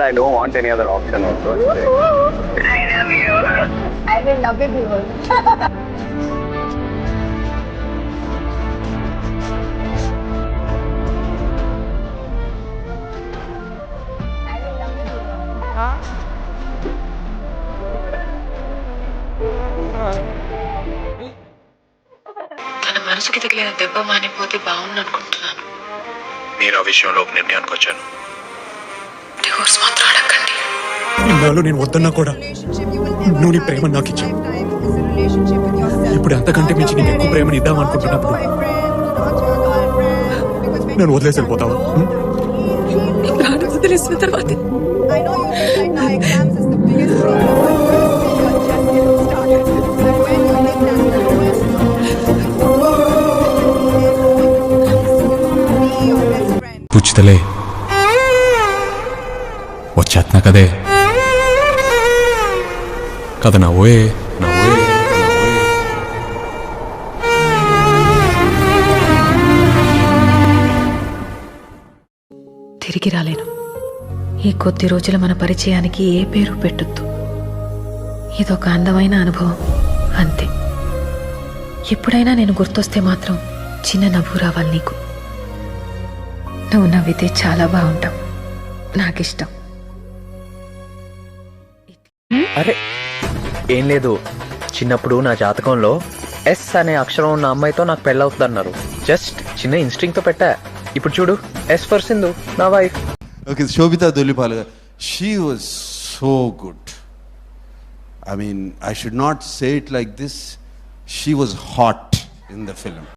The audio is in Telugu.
I don't want any other option also. I will love you people. I will love you people. తన మనసుకి తగిలిన దెబ్బ మానిపోతే బాగుండు అనుకుంటున్నాను నేను ఆ విషయంలో ఒక నిర్ణయానికి వచ్చాను డివోర్స్ మాత్రం అడగండి. ఇన్నాళ్ళు నేను వద్దన్నా కూడా నువ్వు నీ ప్రేమ నాకు ఇచ్చావు. ఇప్పుడు అంతకంటే మించి నీకు ఎక్కువ ప్రేమని ఇద్దాం అనుకుంటున్నప్పుడు నన్ను వదిలేసి వెళ్ళిపోతావా? వదిలేసిన తర్వాత. I వచ్చేస్తున్నా కదే కథ నవ్వే నవ్వే తిరిగి రాలేను. ఈ కొద్ది రోజుల మన పరిచయానికి ఏ పేరు పెట్టొద్దు. ఇదొక అందమైన అనుభవం అంతే. ఎప్పుడైనా నేను గుర్తొస్తే మాత్రం చిన్న నవ్వు రావాలి నీకు. నువ్వు నవ్వితే చాలా బాగుంటావు. నాకిష్టం. అరే ఏం లేదు. చిన్నప్పుడు నా జాతకంలో ఎస్ అనే అక్షరం ఉన్న అమ్మాయితో నాకు పెళ్ళవుతుంది అన్నారు జస్ట్ చిన్న ఇన్స్టింగ్తో పెట్టా. ఇప్పుడు చూడు ఎస్ పర్సిందు నా wife okay Sobhita Dhulipala. She was so good I mean I should not say it like this she was hot in the film